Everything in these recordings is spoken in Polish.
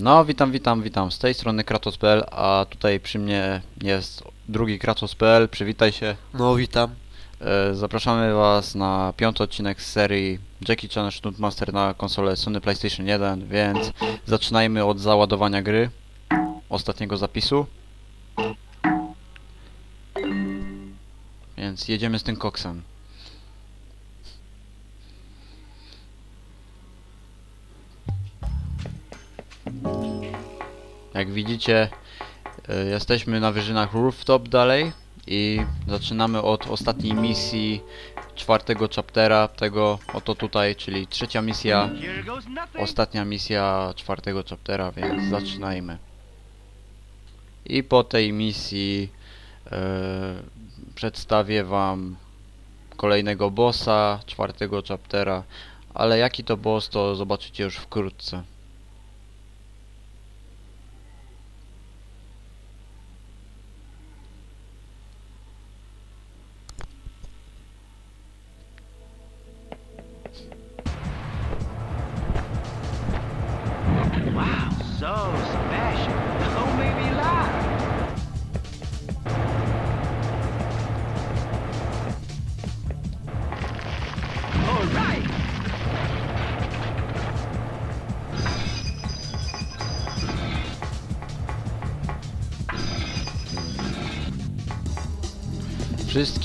No, witam, witam, witam. Z tej strony Kratos.pl, a tutaj przy mnie jest drugi Kratos.pl. Przywitaj się. No, witam. E, Zapraszamy Was na piąty odcinek z serii Jackie Chan Stuntmaster na konsolę Sony PlayStation 1, więc zaczynajmy od załadowania gry, ostatniego zapisu. Więc jedziemy z tym koksem. Jak widzicie, e, jesteśmy na wyżynach rooftop dalej i zaczynamy od ostatniej misji czwartego chaptera, tego oto tutaj, czyli trzecia misja, ostatnia misja czwartego chaptera, więc zaczynajmy. I po tej misji e, przedstawię wam kolejnego bossa czwartego chaptera, ale jaki to boss to zobaczycie już wkrótce.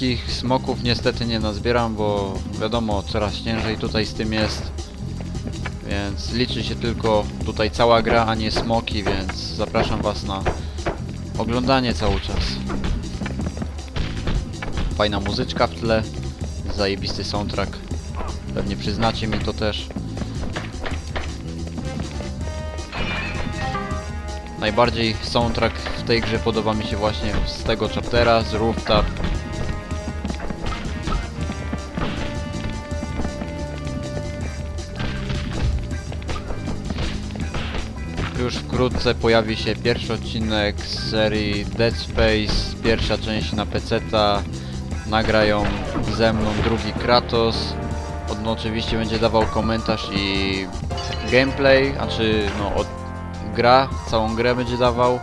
Wszystkich smoków niestety nie nazbieram, bo wiadomo, coraz ciężej tutaj z tym jest. Więc liczy się tylko tutaj cała gra, a nie smoki, więc zapraszam was na oglądanie cały czas. Fajna muzyczka w tle, zajebisty soundtrack. Pewnie przyznacie mi to też. Najbardziej soundtrack w tej grze podoba mi się właśnie z tego chaptera, z Rooftop. Już wkrótce pojawi się pierwszy odcinek z serii Dead Space, pierwsza część na PC-ta. Nagrają ze mną drugi Kratos. On oczywiście będzie dawał komentarz i gameplay, znaczy no od gra, całą grę będzie dawał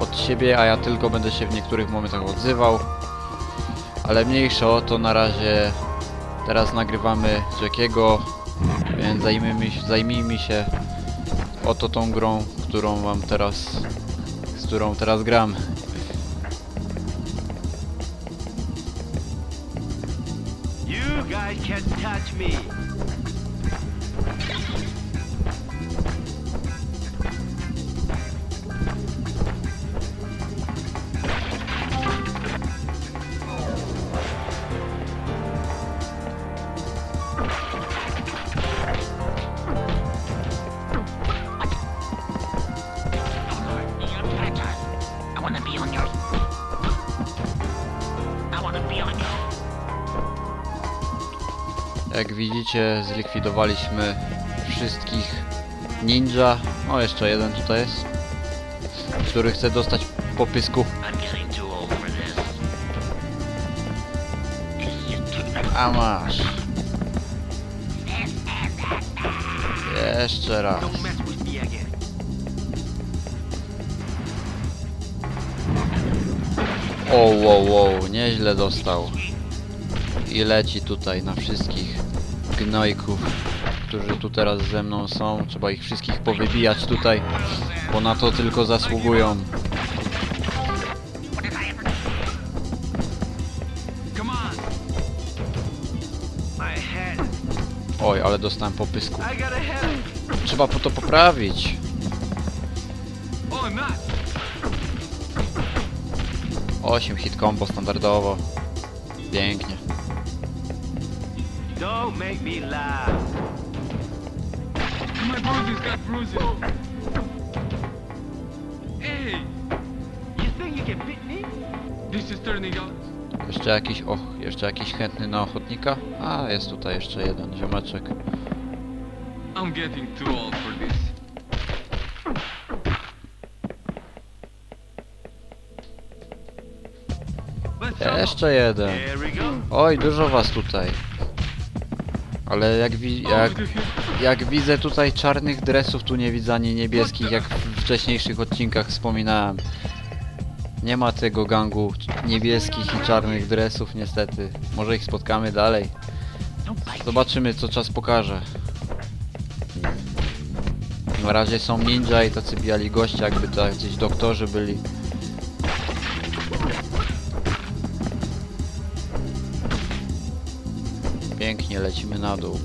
od siebie, a ja tylko będę się w niektórych momentach odzywał. Ale mniejsza o to na razie. Teraz nagrywamy Jackiego, więc zajmijmy, zajmijmy się oto tą grą, którą mam teraz, z którą teraz gram. You guys can't touch me. Zlikwidowaliśmy wszystkich ninja. O, jeszcze jeden tutaj jest, który chce dostać po pysku. A masz. Jeszcze raz. O, wow, wow, nieźle dostał. I leci tutaj na wszystkich gnojków, którzy tu teraz ze mną są. Trzeba ich wszystkich powybijać tutaj, bo na to tylko zasługują. Oj, ale dostałem po pysku. I got a head. Trzeba po to poprawić. 8 hit combo standardowo. Pięknie. Don't make me laugh. My bruises got bruises. Hey, You think you can beat me? this is turning out. Jeszcze jakiś, och, jeszcze jakiś chętny na ochotnika? A, jest tutaj jeszcze jeden ziomeczek. I'm getting too old for this. Jeszcze jeden. There we go. Oj, dużo was tutaj. Ale jak, wi jak, jak widzę tutaj czarnych dresów, tu nie widzę ani niebieskich, jak w wcześniejszych odcinkach wspominałem. Nie ma tego gangu niebieskich i czarnych dresów niestety. Może ich spotkamy dalej. Zobaczymy co czas pokaże. Na razie są ninja i tacy biali goście, jakby to gdzieś doktorzy byli. Lecimy na dół.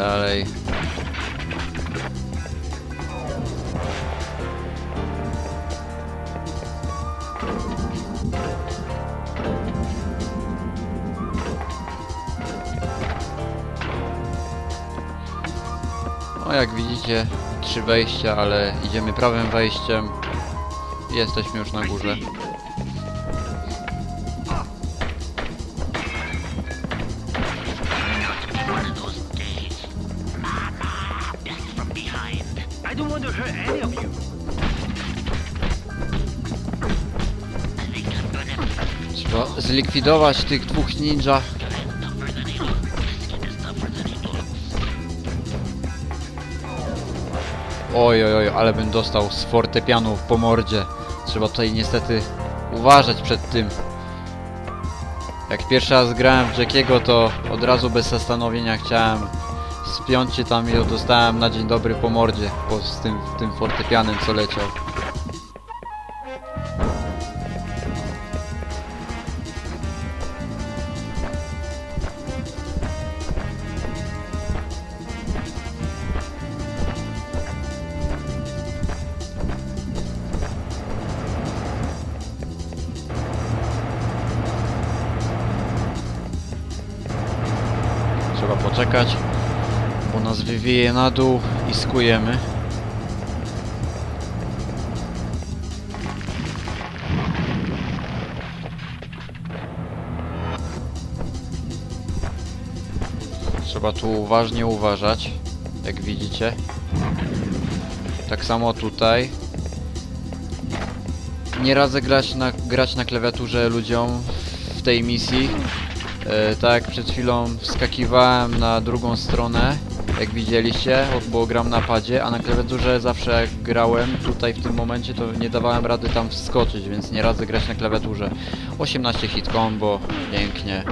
Dalej. No jak widzicie, trzy wejścia, ale idziemy prawym wejściem. Jesteśmy już na górze. Zlikwidować tych dwóch ninja. Oj, oj, oj, ale bym dostał z fortepianu po mordzie. Trzeba tutaj niestety uważać przed tym. Jak pierwszy raz grałem w Jackiego, to od razu bez zastanowienia chciałem spiąć się tam i dostałem na dzień dobry po mordzie po, z tym, tym fortepianem, co leciał. Wywieje na dół i skujemy. Trzeba tu uważnie uważać, jak widzicie. Tak samo tutaj. Nie radzę grać na, grać na klawiaturze ludziom w tej misji. E, tak przed chwilą wskakiwałem na drugą stronę, jak widzieliście, bo gram na padzie, a na klawiaturze zawsze jak grałem tutaj w tym momencie, to nie dawałem rady tam wskoczyć, więc nie radzę grać na klawiaturze. 18 hit combo, pięknie.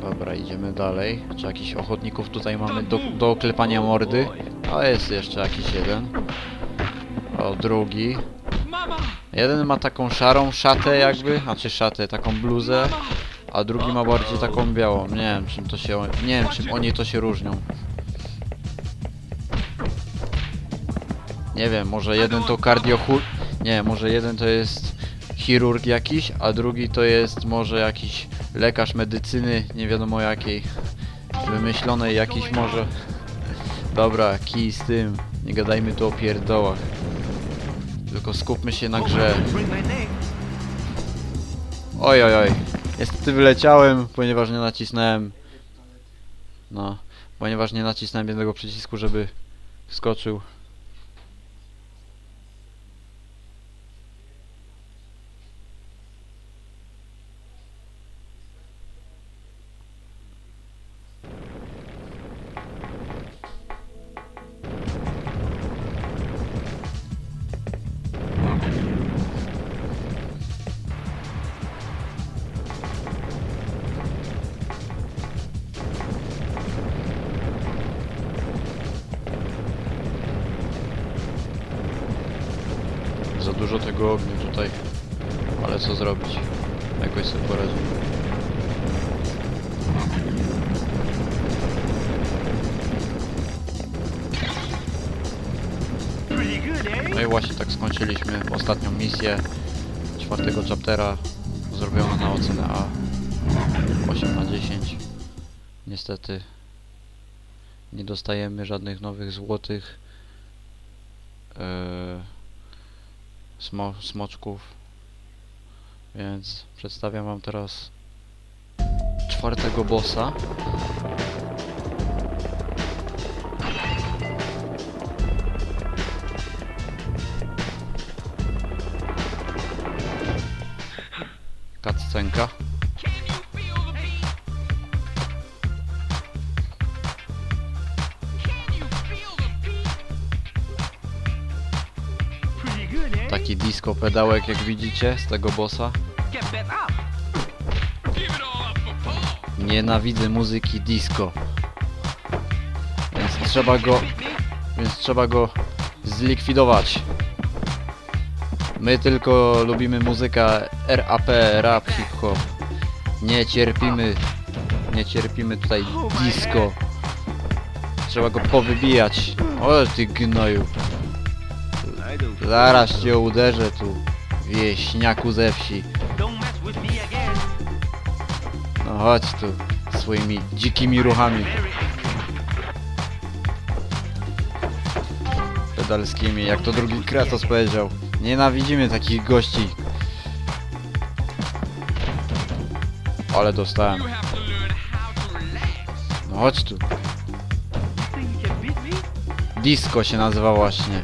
Dobra, idziemy dalej. Czy jakichś ochotników tutaj mamy do, do oklepania mordy? A jest jeszcze jakiś jeden. O, drugi. Jeden ma taką szarą szatę jakby, znaczy szatę, taką bluzę, a drugi ma bardziej taką białą. Nie wiem czym to się, nie wiem czym oni to się różnią. Nie wiem, może jeden to kardiochul... Nie, może jeden to jest chirurg jakiś, a drugi to jest może jakiś lekarz medycyny, nie wiadomo jakiej. Wymyślonej jakiś może. Dobra, kij z tym. Nie gadajmy tu o pierdołach. Tylko skupmy się na grze. Oj, oj, oj. Niestety wyleciałem, ponieważ nie nacisnąłem... No, ponieważ nie nacisnąłem jednego przycisku, żeby wskoczył. Za dużo tego ognia tutaj. Ale co zrobić? Jakoś sobie eh? No i właśnie tak skończyliśmy ostatnią misję. czwartego chaptera zrobiona na ocenę A 8 na 10 niestety nie dostajemy żadnych nowych złotych e, smo, smoczków. Więc przedstawiam wam teraz czwartego bossa. Cutscenka taki disco pedałek jak widzicie z tego bossa. Nienawidzę muzyki disco. Więc trzeba go, więc trzeba go zlikwidować. My tylko lubimy muzykę RAP, rap, hip-hop. Nie cierpimy, nie cierpimy tutaj disco. Trzeba go powybijać. O ty gnoju. Zaraz cię uderzę tu, wieśniaku ze wsi. No chodź tu, swoimi dzikimi ruchami. pedalskimi, jak to drugi Kratos powiedział. Nienawidzimy takich gości. Ale dostałem. No chodź tu. Disco się nazywa właśnie.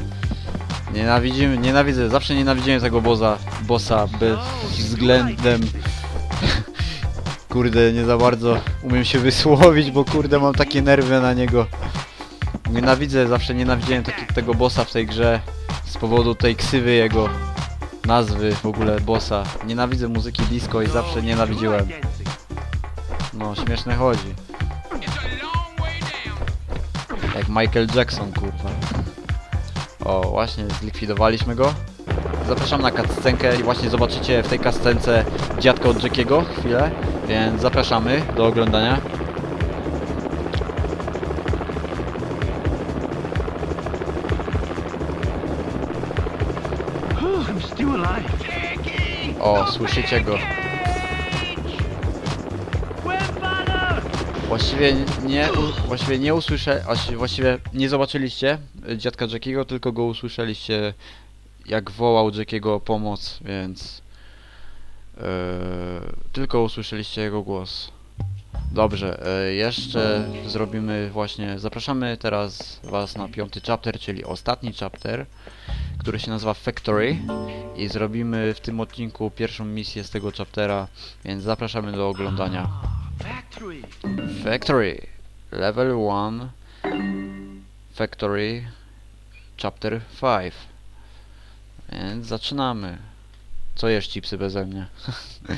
Nienawidzimy, nienawidzę, zawsze nienawidziłem tego boza, bossa bez względem... Kurde, nie za bardzo umiem się wysłowić, bo kurde mam takie nerwy na niego. Nienawidzę, zawsze nienawidziłem tego bossa w tej grze z powodu tej ksywy jego nazwy w ogóle bossa. Nienawidzę muzyki disco i zawsze nienawidziłem. No, śmieszne chodzi. Jak Michael Jackson, kurwa. O, właśnie zlikwidowaliśmy go. Zapraszam na cutscenkę i właśnie zobaczycie w tej cutscence dziadka od Jackiego chwilę, więc zapraszamy do oglądania. O, słyszycie go. Właściwie nie, właściwie nie usłyszę, właści- właściwie nie zobaczyliście y, dziadka Jackiego, tylko go usłyszeliście jak wołał Jackiego o pomoc, więc yy, tylko usłyszeliście jego głos. Dobrze, yy, jeszcze zrobimy właśnie, zapraszamy teraz was na piąty chapter, czyli ostatni chapter, który się nazywa Factory i zrobimy w tym odcinku pierwszą misję z tego chaptera, więc zapraszamy do oglądania. Factory. Factory Level 1 Factory Chapter 5 Więc zaczynamy. Co jesz chipsy beze mnie?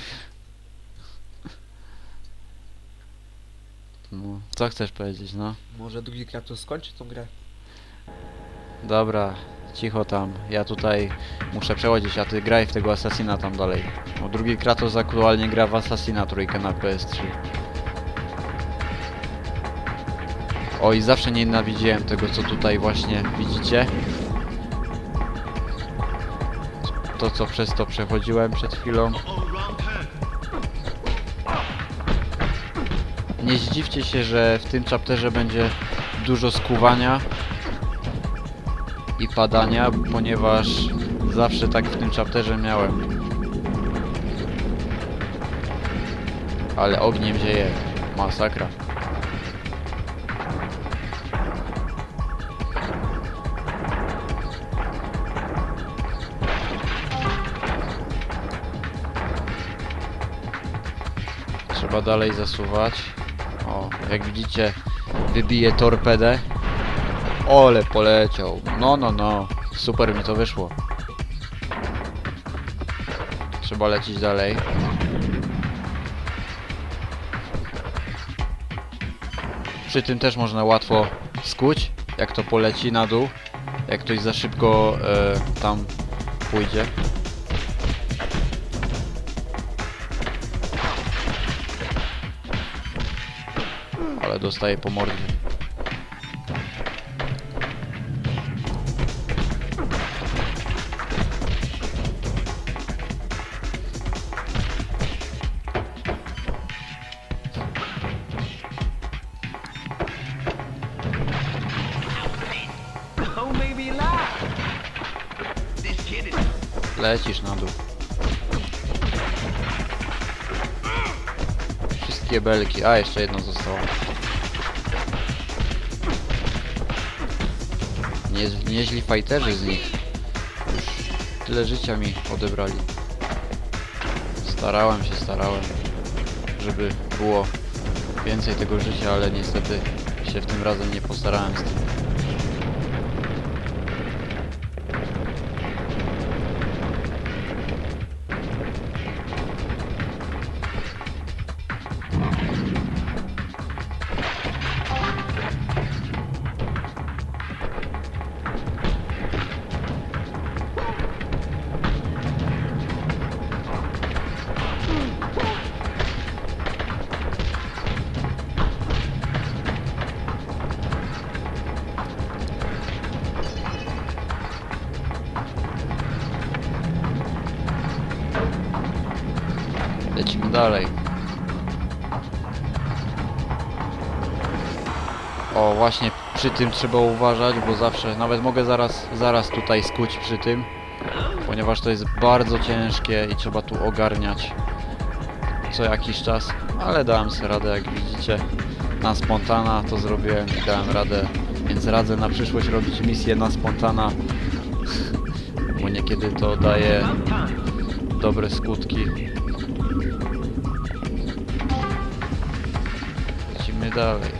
no, co chcesz powiedzieć, no? Może drugi Kratos skończy tą grę? Dobra, cicho tam. Ja tutaj muszę przechodzić, a ty graj w tego Assassina tam dalej. Bo drugi Kratos aktualnie gra w Assassina trójkę na PS3. O i zawsze nienawidziłem tego, co tutaj właśnie widzicie. To, co przez to przechodziłem przed chwilą. Nie zdziwcie się, że w tym chapterze będzie dużo skuwania i padania, ponieważ zawsze tak w tym chapterze miałem. Ale ogniem zieje. Masakra. Trzeba dalej zasuwać. O, jak widzicie, wybije torpedę. Ole, poleciał. No, no, no. Super mi to wyszło. Trzeba lecieć dalej. Przy tym też można łatwo skuć, jak to poleci na dół. Jak ktoś za szybko e, tam pójdzie. Ale dostaje po mordzie. Lecisz na dół. Wszystkie belki. A, jeszcze jedno zostało. Nie, nieźli fighterzy z nich. Już tyle życia mi odebrali. Starałem się, starałem, żeby było więcej tego życia, ale niestety się w tym razem nie postarałem z tym. Dalej. O, właśnie przy tym trzeba uważać, bo zawsze, nawet mogę zaraz, zaraz tutaj skuć przy tym, ponieważ to jest bardzo ciężkie i trzeba tu ogarniać co jakiś czas, ale dałem sobie radę, jak widzicie, na spontana to zrobiłem i dałem radę, więc radzę na przyszłość robić misje na spontana, bo niekiedy to daje dobre skutki. Lecimy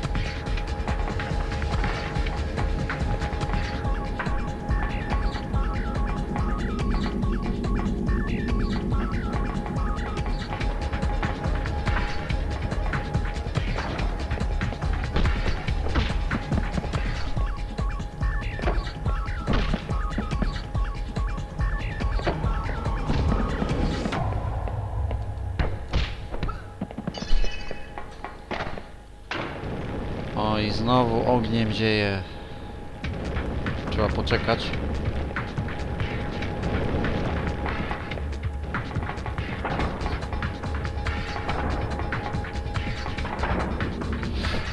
ogniem dzieje. Trzeba poczekać.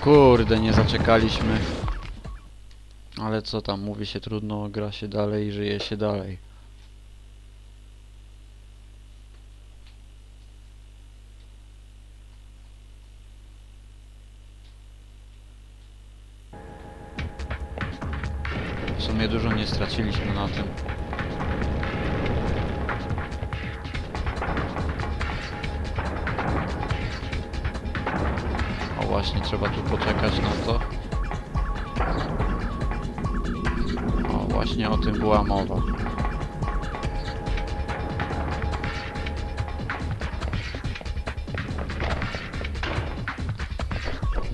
Kurde, nie zaczekaliśmy. Ale co tam, mówi się trudno, gra się dalej, żyje się dalej.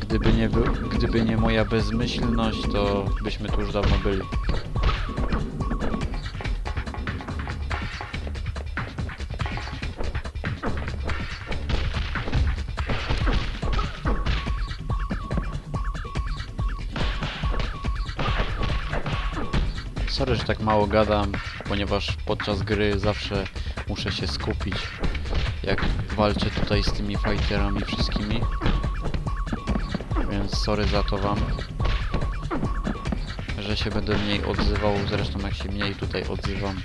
Gdyby nie, był, gdyby nie moja bezmyślność, to byśmy tu już dawno byli. Sorry, że tak mało gadam, ponieważ podczas gry zawsze muszę się skupić, jak walczę tutaj z tymi fighterami wszystkimi. Sorry za to wam, że się będę mniej odzywał, zresztą jak się mniej tutaj odzywam.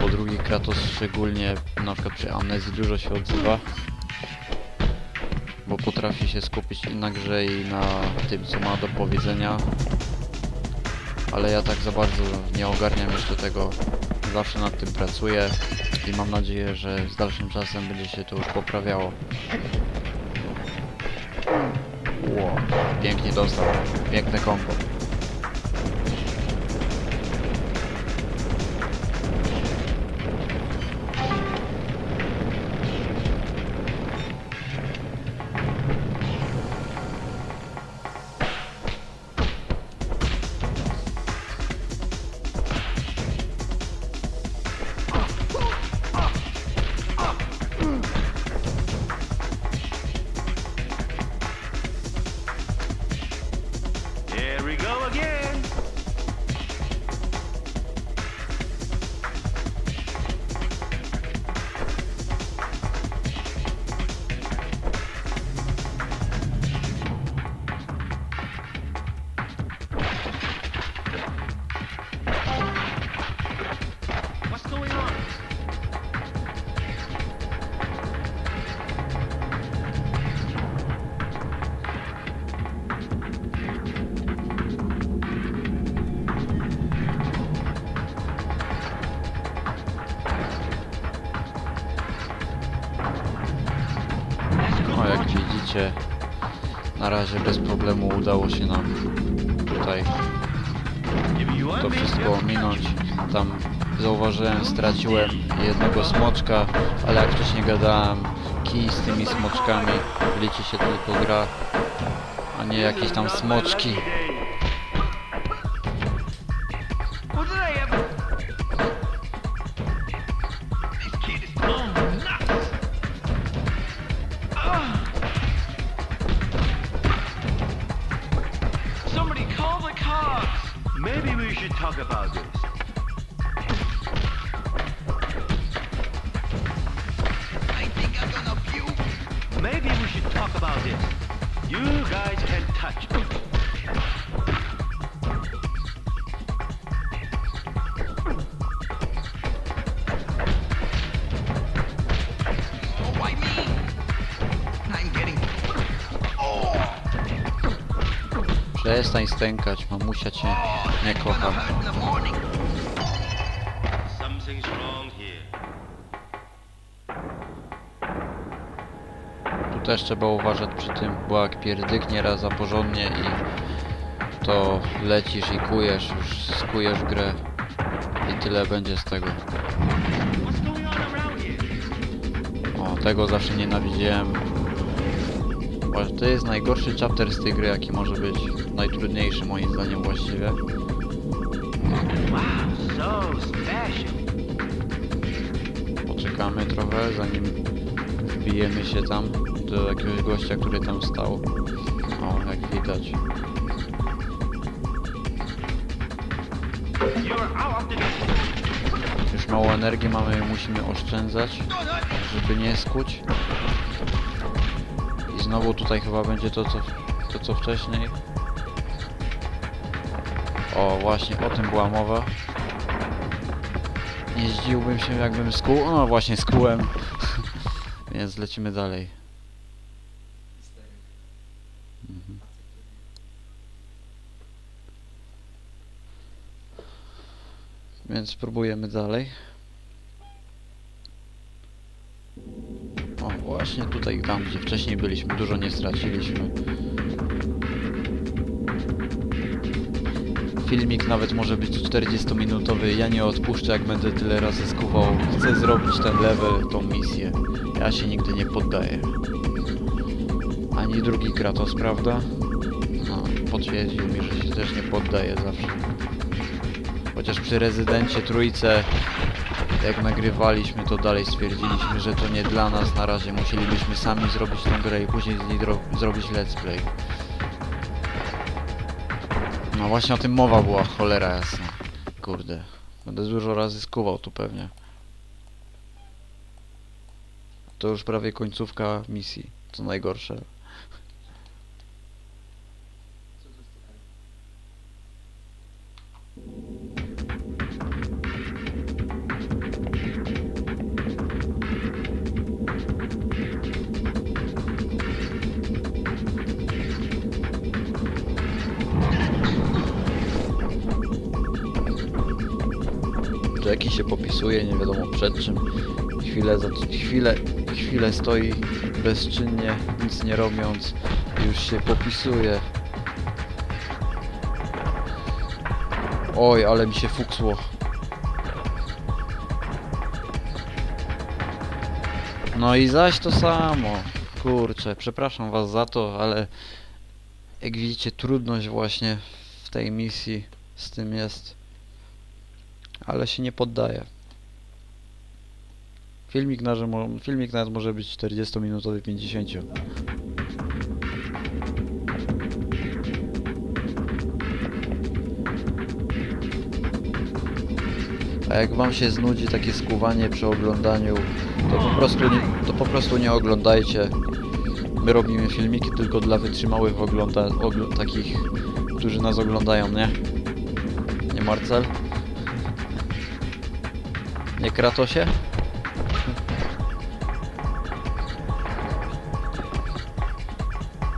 Po drugi Kratos szczególnie, na przykład przy Amnezji dużo się odzywa. Bo potrafi się skupić i na grze i na tym co ma do powiedzenia. Ale ja tak za bardzo nie ogarniam jeszcze tego. Zawsze nad tym pracuję i mam nadzieję, że z dalszym czasem będzie się to już poprawiało. Ło, pięknie dostał. Piękne kombo. Razie bez problemu udało się nam tutaj to wszystko ominąć. Tam zauważyłem, straciłem jednego smoczka, ale jak wcześniej gadałem, kij z tymi smoczkami liczy się tylko gra, a nie jakieś tam smoczki. Przestań stękać, mamusia cię nie kocha. Tu też trzeba uważać przy tym, bo jak pierdyknie raz za porządnie i to lecisz i kujesz, już skujesz grę i tyle będzie z tego. O, tego zawsze nienawidziłem. To jest najgorszy chapter z tej gry, jaki może być. Najtrudniejszy moim zdaniem właściwie. Poczekamy trochę, zanim wbijemy się tam do jakiegoś gościa, który tam stał. O, jak widać. Już mało energii mamy i musimy oszczędzać, żeby nie skuć. Znowu tutaj chyba będzie to co, to, co wcześniej. O, właśnie o tym była mowa. Nie się jakbym skuł. No właśnie skułem. Więc lecimy dalej. Mhm. Więc spróbujemy dalej. Właśnie tutaj, tam gdzie wcześniej byliśmy, dużo nie straciliśmy. Filmik nawet może być 40-minutowy, ja nie odpuszczę jak będę tyle razy skuwał. Chcę zrobić ten level, tą misję. Ja się nigdy nie poddaję. Ani drugi Kratos, prawda? No, potwierdził mi, że się też nie poddaje zawsze. Chociaż przy rezydencie trójce, jak nagrywaliśmy, to dalej stwierdziliśmy, że to nie dla nas na razie. Musielibyśmy sami zrobić tę grę i później z niej zrobić let's play. No właśnie o tym mowa była, cholera jasna. Kurde. Będę dużo razy skuwał tu pewnie. To już prawie końcówka misji, co najgorsze. Się popisuje, nie wiadomo przed czym. Chwilę, chwilę, chwilę stoi bezczynnie, nic nie robiąc. Już się popisuje. Oj, ale mi się fuksło. No i zaś to samo. Kurczę, przepraszam was za to, ale jak widzicie trudność właśnie w tej misji z tym jest ale się nie poddaje. Filmik, na, filmik nawet może być 40 minutowy, 50. A jak wam się znudzi takie skuwanie przy oglądaniu, to po prostu nie, to po prostu nie oglądajcie. My robimy filmiki tylko dla wytrzymałych ogląda, ogl takich, którzy nas oglądają, nie? Nie Marcel? Nie Kratosie?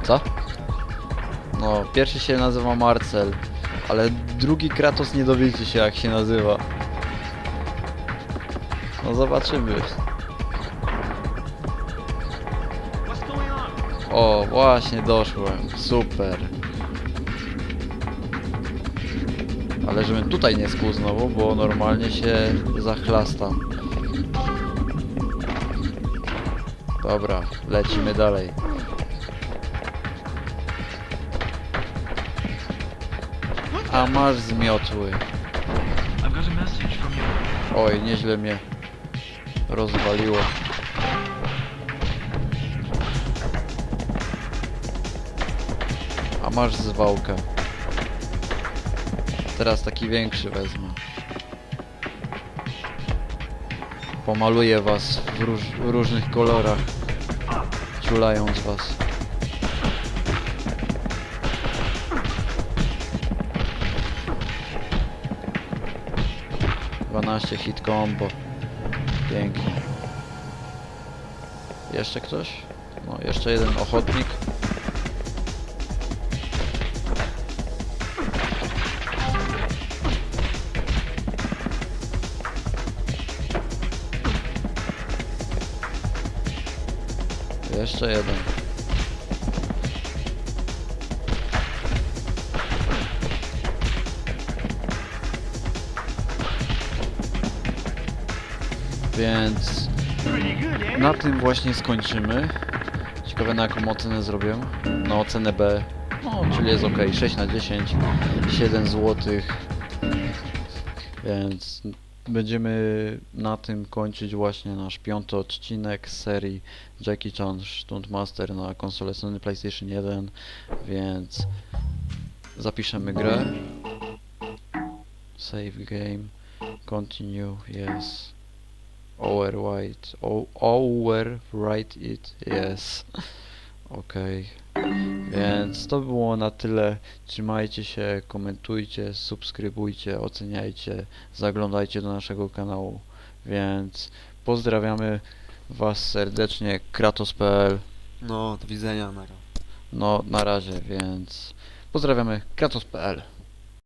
Co? No, pierwszy się nazywa Marcel, ale drugi Kratos nie dowiecie się jak się nazywa. No zobaczymy. O, właśnie doszłem. Super. Ale żebym tutaj nie skłuł znowu, bo normalnie się zachlasta. Dobra, lecimy dalej. A masz zmiotły. Oj, nieźle mnie rozwaliło. A masz zwałkę. Teraz taki większy wezmę. Pomaluję was w, róż, w różnych kolorach. Ciulając was. Dwanaście hit combo. Pięknie. Jeszcze ktoś? No, jeszcze jeden ochotnik. Jeden. Więc na tym właśnie skończymy. Ciekawe na jaką ocenę zrobię. Na ocenę B. No, czyli jest ok. 6 na 10. 7 zł. Więc będziemy na tym kończyć właśnie nasz piąty odcinek z serii Jackie Chan Stuntmaster na konsolę Sony PlayStation 1. Więc zapiszemy grę. Save game. Continue. Yes. Overwrite. Overwrite it. Yes. Okej. Więc to było na tyle. Trzymajcie się, komentujcie, subskrybujcie, oceniajcie, zaglądajcie do naszego kanału. Więc pozdrawiamy Was serdecznie, kratos.pl. No, do widzenia, Nara. No, na razie, więc pozdrawiamy kratos.pl.